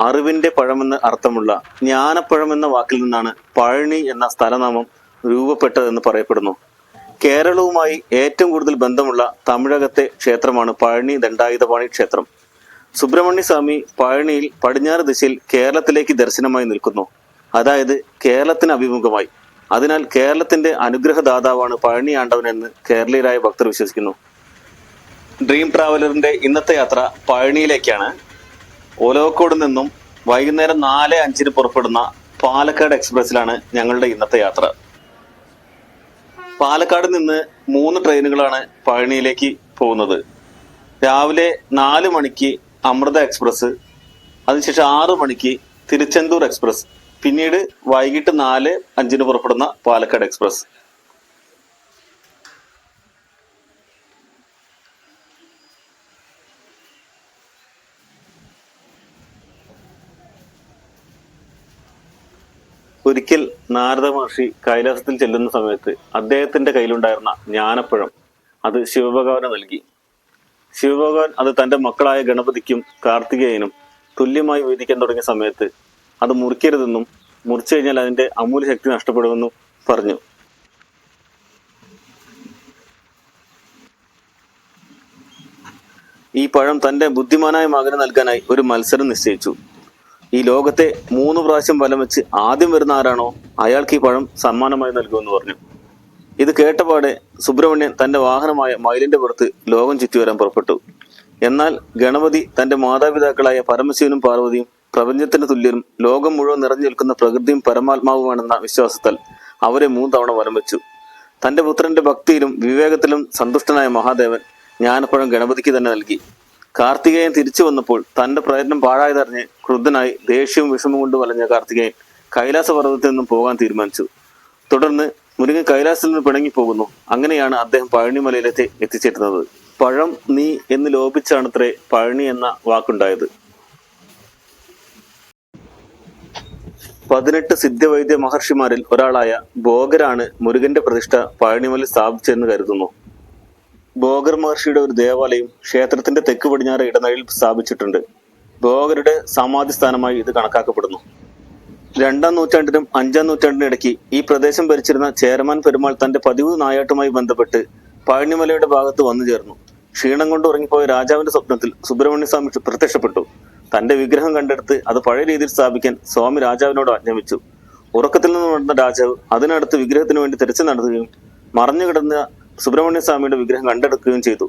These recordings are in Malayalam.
അറിവിന്റെ പഴമെന്ന് അർത്ഥമുള്ള ജ്ഞാനപ്പഴം എന്ന വാക്കിൽ നിന്നാണ് പഴനി എന്ന സ്ഥലനാമം രൂപപ്പെട്ടതെന്ന് പറയപ്പെടുന്നു. കേരളവുമായി ഏറ്റവും കൂടുതൽ ബന്ധമുള്ള തമിഴകത്തെ ക്ഷേത്രമാണ് പഴനി ദണ്ഡായുധപാണി ക്ഷേത്രം. സുബ്രഹ്മണ്യ സ്വാമി പഴനിയിൽ പടിഞ്ഞാറ് ദിശയിൽ കേരളത്തിലേക്ക് ദർശനമായി നിൽക്കുന്നു. അതായത് കേരളത്തിന് അഭിമുഖമായി. അതിനാൽ കേരളത്തിന്റെ അനുഗ്രഹദാതാവാണ് പഴനി ആണ്ടവനെന്ന് കേരളീയരായ ഭക്തർ വിശ്വസിക്കുന്നു. ഡ്രീം ട്രാവലറിന്റെ ഇന്നത്തെ യാത്ര പഴനിയിലേക്കാണ്. ഒലോക്കോട് നിന്നും വൈകുന്നേരം നാല് അഞ്ചിന് പുറപ്പെടുന്ന പാലക്കാട് എക്സ്പ്രസ്സിലാണ് ഞങ്ങളുടെ ഇന്നത്തെ യാത്ര. പാലക്കാട് നിന്ന് മൂന്ന് ട്രെയിനുകളാണ് പഴനിയിലേക്ക് പോകുന്നത്. രാവിലെ നാല് മണിക്ക് അമൃത എക്സ്പ്രസ് അതിനുശേഷം ആറ് മണിക്ക് തിരുച്ചെന്തൂർ എക്സ്പ്രസ് പിന്നീട് വൈകിട്ട് നാല് അഞ്ചിന് പുറപ്പെടുന്ന പാലക്കാട് എക്സ്പ്രസ്. ഒരിക്കൽ നാരദ മഹർഷി കൈലാസത്തിൽ ചെല്ലുന്ന സമയത്ത് അദ്ദേഹത്തിന്റെ കയ്യിലുണ്ടായിരുന്ന ജ്ഞാനപ്പഴം അത് ശിവഭഗവാന് നൽകി. ശിവഭഗവാൻ അത് തന്റെ മക്കളായ ഗണപതിക്കും കാർത്തികേയനും തുല്യമായി വേദിക്കാൻ തുടങ്ങിയ സമയത്ത് അത് മുറിക്കരുതെന്നും മുറിച്ചു കഴിഞ്ഞാൽ അതിന്റെ അമൂല്യ ശക്തി നഷ്ടപ്പെടുമെന്നും പറഞ്ഞു. ഈ പഴം തന്റെ ബുദ്ധിമാനായ മകന് നൽകാനായി ഒരു മത്സരം നിശ്ചയിച്ചു. ഈ ലോകത്തെ മൂന്ന് പ്രാവശ്യം വലം വെച്ച് ആദ്യം വരുന്ന ആരാണോ അയാൾക്ക് ഈ പഴം സമ്മാനമായി നൽകുമെന്ന് പറഞ്ഞു. ഇത് കേട്ടപാടെ സുബ്രഹ്മണ്യൻ തന്റെ വാഹനമായ മയിലിന്റെ പുറത്ത് ലോകം ചുറ്റി വരാൻ പുറപ്പെട്ടു. എന്നാൽ ഗണപതി തന്റെ മാതാപിതാക്കളായ പരമശിവനും പാർവതിയും പ്രപഞ്ചത്തിന് തുല്യരും ലോകം മുഴുവൻ നിറഞ്ഞു നിൽക്കുന്ന പ്രകൃതിയും പരമാത്മാവുമാണെന്ന വിശ്വാസത്താൽ അവരെ മൂന്ന് തവണ വലം വെച്ചു. തന്റെ പുത്രന്റെ ഭക്തിയിലും വിവേകത്തിലും സന്തുഷ്ടനായ മഹാദേവൻ ജ്ഞാനപ്പഴം ഗണപതിക്ക് തന്നെ നൽകി. കാർത്തികേയൻ തിരിച്ചു വന്നപ്പോൾ തന്റെ പ്രയത്നം പാഴായതറിഞ്ഞ് ക്രുദ്ധനായി ദേഷ്യവും വിഷമം കൊണ്ട് വലഞ്ഞ കാർത്തികേയൻ കൈലാസ പർവതത്തിൽ നിന്നും പോകാൻ തീരുമാനിച്ചു. തുടർന്ന് മുരുകൻ കൈലാസത്തിൽ നിന്ന് പിണങ്ങി പോകുന്നു. അങ്ങനെയാണ് അദ്ദേഹം പഴനിമലയിലെത്തി എത്തിച്ചേരുന്നത്. പഴം നീ എന്ന് ലോപിച്ചാണത്രേ പഴനി എന്ന വാക്കുണ്ടായത്. പതിനെട്ട് സിദ്ധവൈദ്യ മഹർഷിമാരിൽ ഒരാളായ ഭോഗരാണ് മുരുകന്റെ പ്രതിഷ്ഠ പഴനിമലയിൽ സ്ഥാപിച്ചതെന്ന് കരുതുന്നു. ഭോഗർ മഹർഷിയുടെ ഒരു ദേവാലയം ക്ഷേത്രത്തിന്റെ തെക്ക് പടിഞ്ഞാറ് ഇടനഴിയിൽ സ്ഥാപിച്ചിട്ടുണ്ട്. ഭോഗരുടെ സമാധി സ്ഥാനമായി ഇത് കണക്കാക്കപ്പെടുന്നു. രണ്ടാം നൂറ്റാണ്ടിനും അഞ്ചാം നൂറ്റാണ്ടിനും ഇടയ്ക്ക് ഈ പ്രദേശം ഭരിച്ചിരുന്ന ചേരമാൻ പെരുമാൾ തന്റെ പതിവ് നായാട്ടുമായി ബന്ധപ്പെട്ട് പഴനിമലയുടെ ഭാഗത്ത് വന്നു ചേർന്നു. ക്ഷീണം കൊണ്ട് ഉറങ്ങിപ്പോയ രാജാവിന്റെ സ്വപ്നത്തിൽ സുബ്രഹ്മണ്യസ്വാമി പ്രത്യക്ഷപ്പെട്ടു. തന്റെ വിഗ്രഹം കണ്ടെടുത്ത് അത് പഴയ രീതിയിൽ സ്ഥാപിക്കാൻ സ്വാമി രാജാവിനോട് ആജ്ഞാപിച്ചു. ഉറക്കത്തിൽ നിന്ന് നടന്ന രാജാവ് അതിനടുത്ത് വിഗ്രഹത്തിന് വേണ്ടി തിരച്ചു നടത്തുകയും മറഞ്ഞു കിടന്ന സുബ്രഹ്മണ്യ സ്വാമിയുടെ വിഗ്രഹം കണ്ടെടുക്കുകയും ചെയ്തു.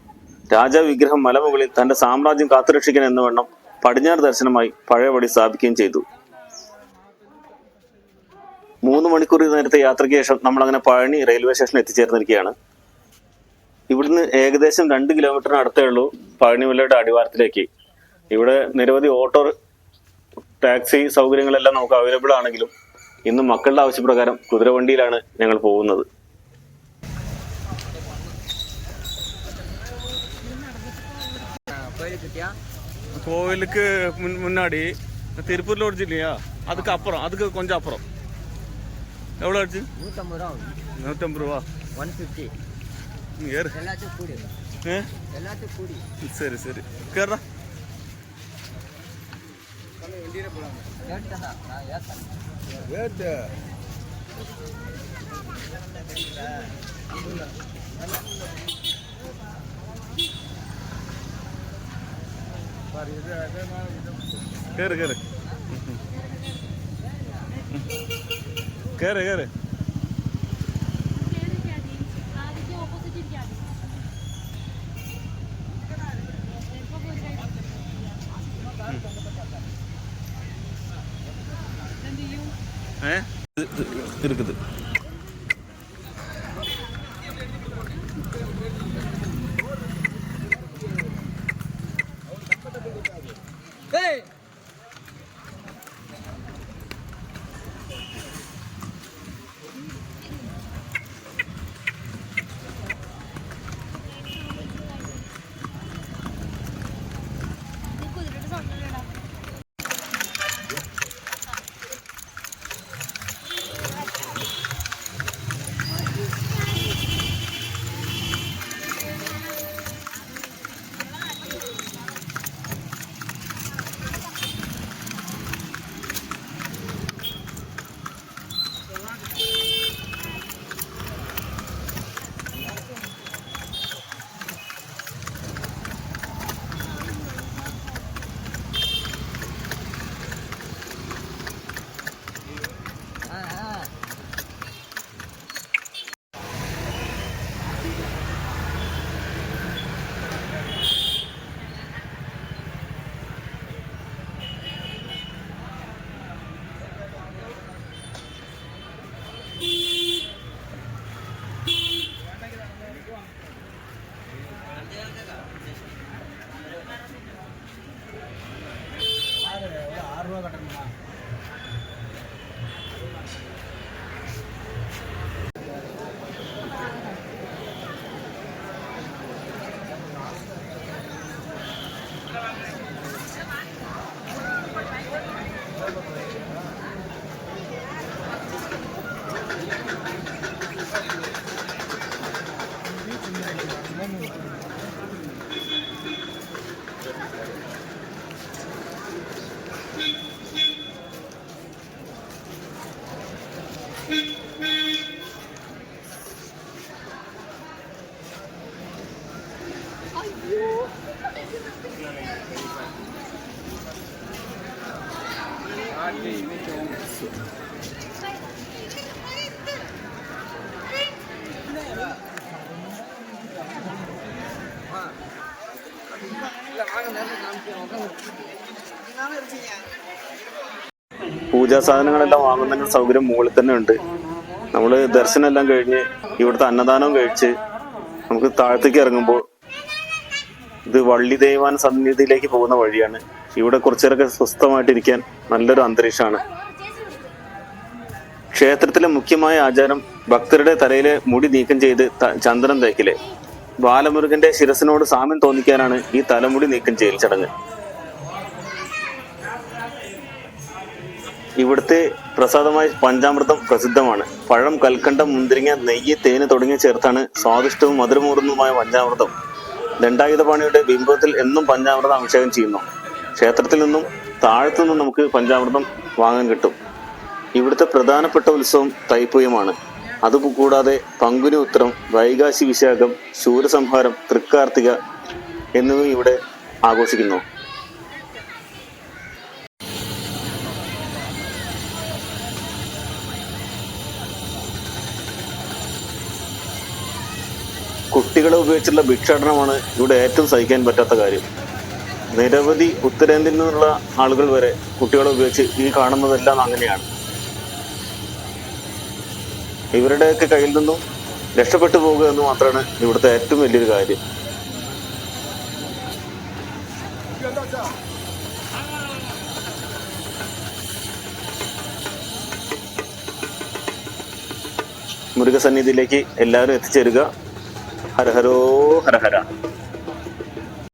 രാജാ വിഗ്രഹം മലമുകളിൽ തന്റെ സാമ്രാജ്യം കാത്തുരക്ഷിക്കാൻ എന്ന വണ്ണം പടിഞ്ഞാറ് ദർശനമായി പഴയപടി സ്ഥാപിക്കുകയും ചെയ്തു. മൂന്ന് മണിക്കൂർ നേരത്തെ യാത്രയ്ക്ക് ശേഷം നമ്മൾ അങ്ങനെ പഴനി റെയിൽവേ സ്റ്റേഷനിൽ എത്തിച്ചേർന്നിരിക്കുകയാണ്. ഇവിടുന്ന് ഏകദേശം രണ്ട് കിലോമീറ്ററിന് അടുത്തേ ഉള്ളൂ പഴനിമലയുടെ അടിവാരത്തിലേക്ക്. ഇവിടെ നിരവധി ഓട്ടോ ടാക്സി സൗകര്യങ്ങളെല്ലാം നമുക്ക് അവൈലബിൾ ആണെങ്കിലും ഇന്ന് മക്കളുടെ ആവശ്യപ്രകാരം കുതിരവണ്ടിയിലാണ് ഞങ്ങൾ പോകുന്നത്. கோவிலுக்கு முன் முன்னாடி திருப்பூர் லோட்ஜ் இல்லையா அதுக்கு அப்புறம் அதுக்கு கொஞ்சம் அப்புறம். எவ்வளோ ஆச்சு? நூற்றம்பது ரூபா நூற்றம்பது ரூபா. One fifty. ஏறு. எல்லாத்தையும் கூடி? எல்லாத்தையும் கூடி. சரி சரி. கேட்றா. ரேட்டு தானே நான் ஏற்றேன் கேரு കയറ് കയറ് കയറ് കയറ് ഏ? തിരുക്കുത് হবে പൂജാ സാധനങ്ങളെല്ലാം വാങ്ങുന്നതിന് സൗകര്യം മുകളിൽ തന്നെ ഉണ്ട്. നമ്മൾ ദർശനം എല്ലാം കഴിഞ്ഞ് ഇവിടുത്തെ അന്നദാനം കഴിച്ച് നമുക്ക് താഴത്തേക്ക് ഇറങ്ങുമ്പോൾ ഇത് വള്ളി ദൈവാൻ സന്നിധിയിലേക്ക് പോകുന്ന വഴിയാണ്. ഇവിടെ കുറച്ചേരൊക്കെ സ്വസ്ഥമായിട്ടിരിക്കാൻ നല്ലൊരു അന്തരീക്ഷമാണ്. ക്ഷേത്രത്തിലെ മുഖ്യമായ ആചാരം ഭക്തരുടെ തലയിലെ മുടി നീക്കം ചെയ്ത് ചന്ദനം തേക്കിലെ. ബാലമുരുകന്റെ ശിരസിനോട് സാമ്യം തോന്നിക്കാനാണ് ഈ തലമുടി നീക്കം ചെയ്യൽ ചടങ്ങ്. ഇവിടുത്തെ പ്രസാദമായ പഞ്ചാമൃതം പ്രസിദ്ധമാണ്. പഴം കൽക്കണ്ടം മുന്തിരിങ്ങ നെയ്യ് തേന് തുടങ്ങി ചേർത്താണ് സ്വാദിഷ്ടവും മധുരമൂർന്നതുമായ പഞ്ചാമൃതം. ദണ്ഡായുധപാണിയുടെ ബിംബത്തിൽ എന്നും പഞ്ചാമൃതം അഭിഷേകം ചെയ്യുന്നു. ക്ഷേത്രത്തിൽ നിന്നും താഴത്തു നിന്നും നമുക്ക് പഞ്ചാമൃതം വാങ്ങാൻ കിട്ടും. ഇവിടുത്തെ പ്രധാനപ്പെട്ട ഉത്സവം തൈപ്പൂയമാണ്. അതുകൂടാതെ പങ്കുനി ഉത്രം വൈകാശി വിശാഖം ശൂരസംഹാരം തൃക്കാർത്തിക എന്നിവയും ഇവിടെ ആഘോഷിക്കുന്നു. കുട്ടികളെ ഉപയോഗിച്ചുള്ള ഭിക്ഷാടനമാണ് ഇവിടെ ഏറ്റവും സഹിക്കാൻ പറ്റാത്ത കാര്യം. നിരവധി ഉത്തരേന്ത്യയിൽ നിന്നുള്ള ആളുകൾ വരെ കുട്ടികളെ ഉപയോഗിച്ച് ഈ കാണുന്നതെല്ലാം അങ്ങനെയാണ്. ഇവരുടെയൊക്കെ കയ്യിൽ നിന്നും രക്ഷപ്പെട്ടു പോവുക എന്ന് മാത്രമാണ് ഇവിടുത്തെ ഏറ്റവും വലിയൊരു കാര്യം. മുരുകസന്നിധിയിലേക്ക് എല്ലാവരും എത്തിച്ചേരുക. ഹര ഹരോ ഹര ഹര